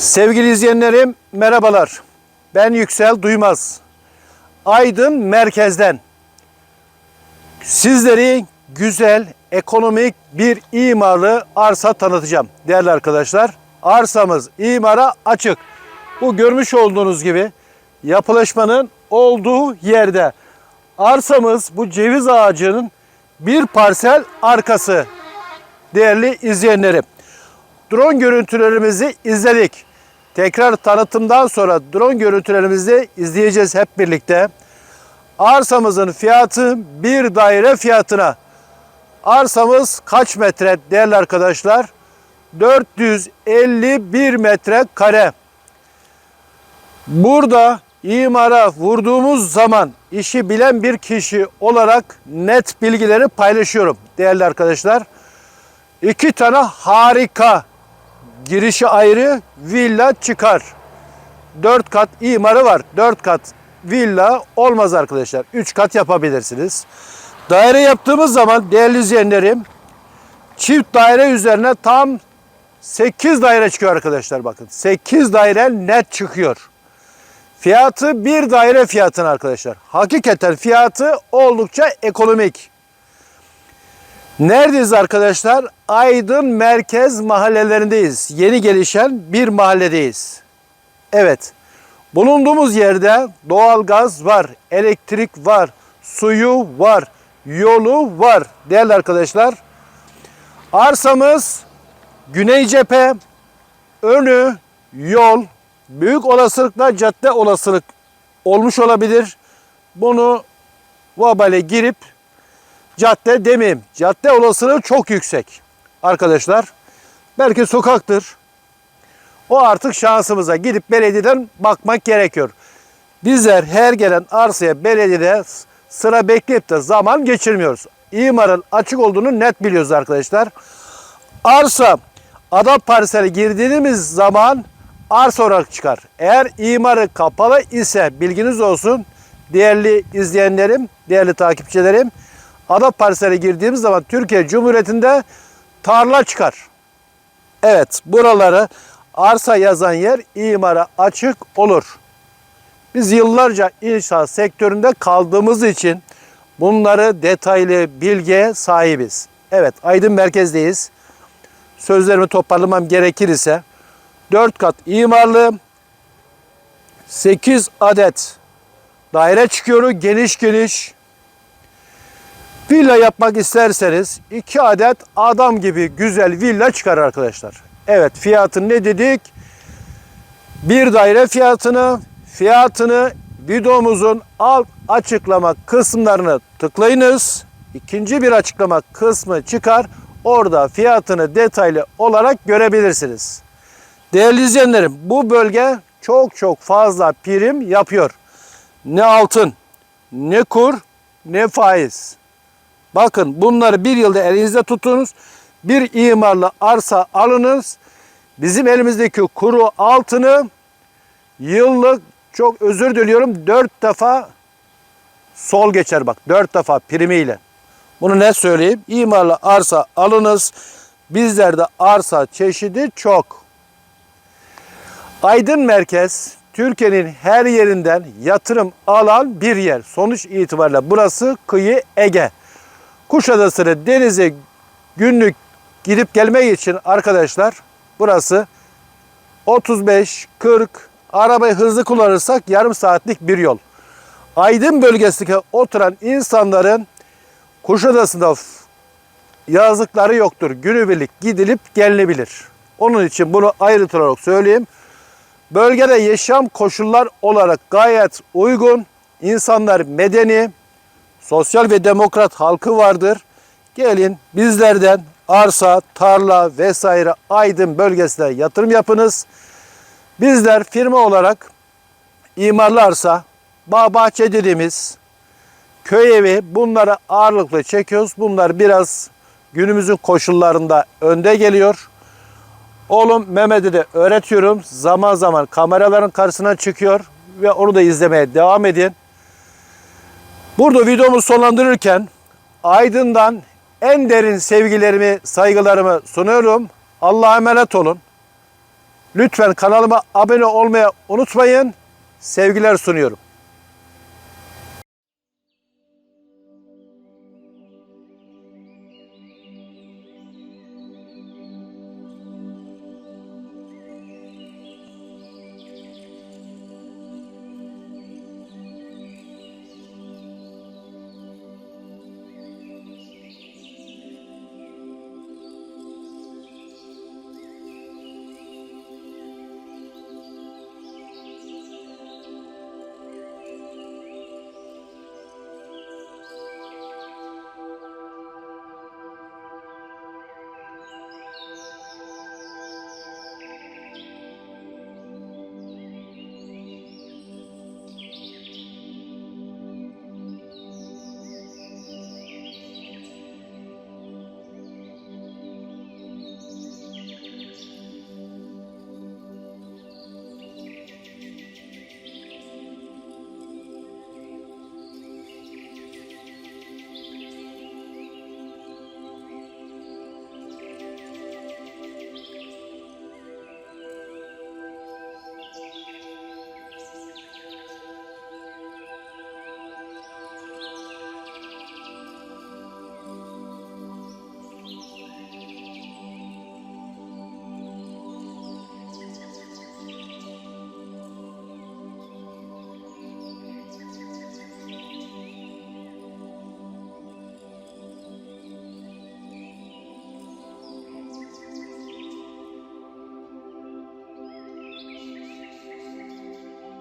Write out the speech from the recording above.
Sevgili izleyenlerim merhabalar. Ben Yüksel Duymaz. Aydın merkezden sizleri güzel, ekonomik bir imarlı arsa tanıtacağım değerli arkadaşlar. Arsamız imara açık. Bu görmüş olduğunuz gibi yapılaşmanın olduğu yerde. Arsamız bu ceviz ağacının bir parsel arkası değerli izleyenlerim. Drone görüntülerimizi izledik. Tekrar tanıtımdan sonra drone görüntülerimizi izleyeceğiz hep birlikte. Arsamızın fiyatı bir daire fiyatına. Arsamız kaç metre değerli arkadaşlar? 451 metre kare. Burada imara vurduğumuz zaman işi bilen bir kişi olarak net bilgileri paylaşıyorum değerli arkadaşlar. İki tane harika girişi ayrı villa çıkar. Dört kat imarı var. Dört kat villa olmaz arkadaşlar. Üç kat yapabilirsiniz. Daire yaptığımız zaman değerli izleyenlerim çift daire üzerine tam 8 daire çıkıyor arkadaşlar bakın. 8 daire net çıkıyor. Fiyatı bir daire fiyatına arkadaşlar. Hakikaten fiyatı oldukça ekonomik. Neredeyiz arkadaşlar? Aydın merkez mahallelerindeyiz. Yeni gelişen bir mahalledeyiz. Evet. Bulunduğumuz yerde doğalgaz var, elektrik var, suyu var, yolu var değerli arkadaşlar. Arsamız güney cephe, önü yol, büyük olasılıkla cadde olasılık olmuş olabilir. Bunu vabale girip cadde demeyeyim. Cadde olasılığı çok yüksek arkadaşlar. Belki sokaktır. O artık şansımıza gidip belediyeden bakmak gerekiyor. Bizler her gelen arsaya belediyede sıra bekleyip de zaman geçirmiyoruz. İmarın açık olduğunu net biliyoruz arkadaşlar. Arsa ada parseli girdiğimiz zaman arsa olarak çıkar. Eğer imarı kapalı ise bilginiz olsun değerli izleyenlerim, değerli takipçilerim. Ada parseli girdiğimiz zaman Türkiye Cumhuriyeti'nde tarla çıkar. Evet buraları arsa yazan yer imara açık olur. Biz yıllarca inşaat sektöründe kaldığımız için bunları detaylı bilgiye sahibiz. Evet Aydın merkezdeyiz. Sözlerimi toparlamam gerekir ise 4 kat imarlı 8 adet daire çıkıyor geniş geniş. Villa yapmak isterseniz 2 adet adam gibi güzel villa çıkar arkadaşlar. Evet fiyatı ne dedik? Bir daire fiyatını, fiyatını videomuzun alt açıklama kısımlarını tıklayınız. İkinci bir açıklama kısmı çıkar. Orada fiyatını detaylı olarak görebilirsiniz. Değerli izleyenlerim bu bölge çok çok fazla prim yapıyor. Ne altın, ne kur, ne faiz. Bakın bunları bir yılda elinizde tutunuz. Bir imarlı arsa alınız. Bizim elimizdeki kuru altını yıllık çok özür diliyorum dört defa sol geçer bak. Dört defa primiyle. Bunu ne söyleyeyim? İmarlı arsa alınız. Bizlerde arsa çeşidi çok. Aydın Merkez Türkiye'nin her yerinden yatırım alan bir yer. Sonuç itibariyle burası kıyı Ege. Kuşadası'nı denize günlük gidip gelmek için arkadaşlar burası 35 40 arabayı hızlı kullanırsak yarım saatlik bir yol. Aydın bölgesindeki oturan insanların Kuşadası'nda yazlıkları yoktur. Günübirlik gidilip gelinebilir. Onun için bunu ayrıntı olarak söyleyeyim. Bölgede yaşam koşullar olarak gayet uygun. İnsanlar medeni, sosyal ve demokrat halkı vardır. Gelin bizlerden arsa, tarla vesaire Aydın bölgesine yatırım yapınız. Bizler firma olarak imarlı arsa, bağ bahçe dediğimiz köy evi bunları ağırlıklı çekiyoruz. Bunlar biraz günümüzün koşullarında önde geliyor. Oğlum Mehmet'e de öğretiyorum. Zaman zaman kameraların karşısına çıkıyor ve onu da izlemeye devam edin. Burada videomu sonlandırırken Aydın'dan en derin sevgilerimi, saygılarımı sunuyorum. Allah'a emanet olun. Lütfen kanalıma abone olmayı unutmayın. Sevgiler sunuyorum.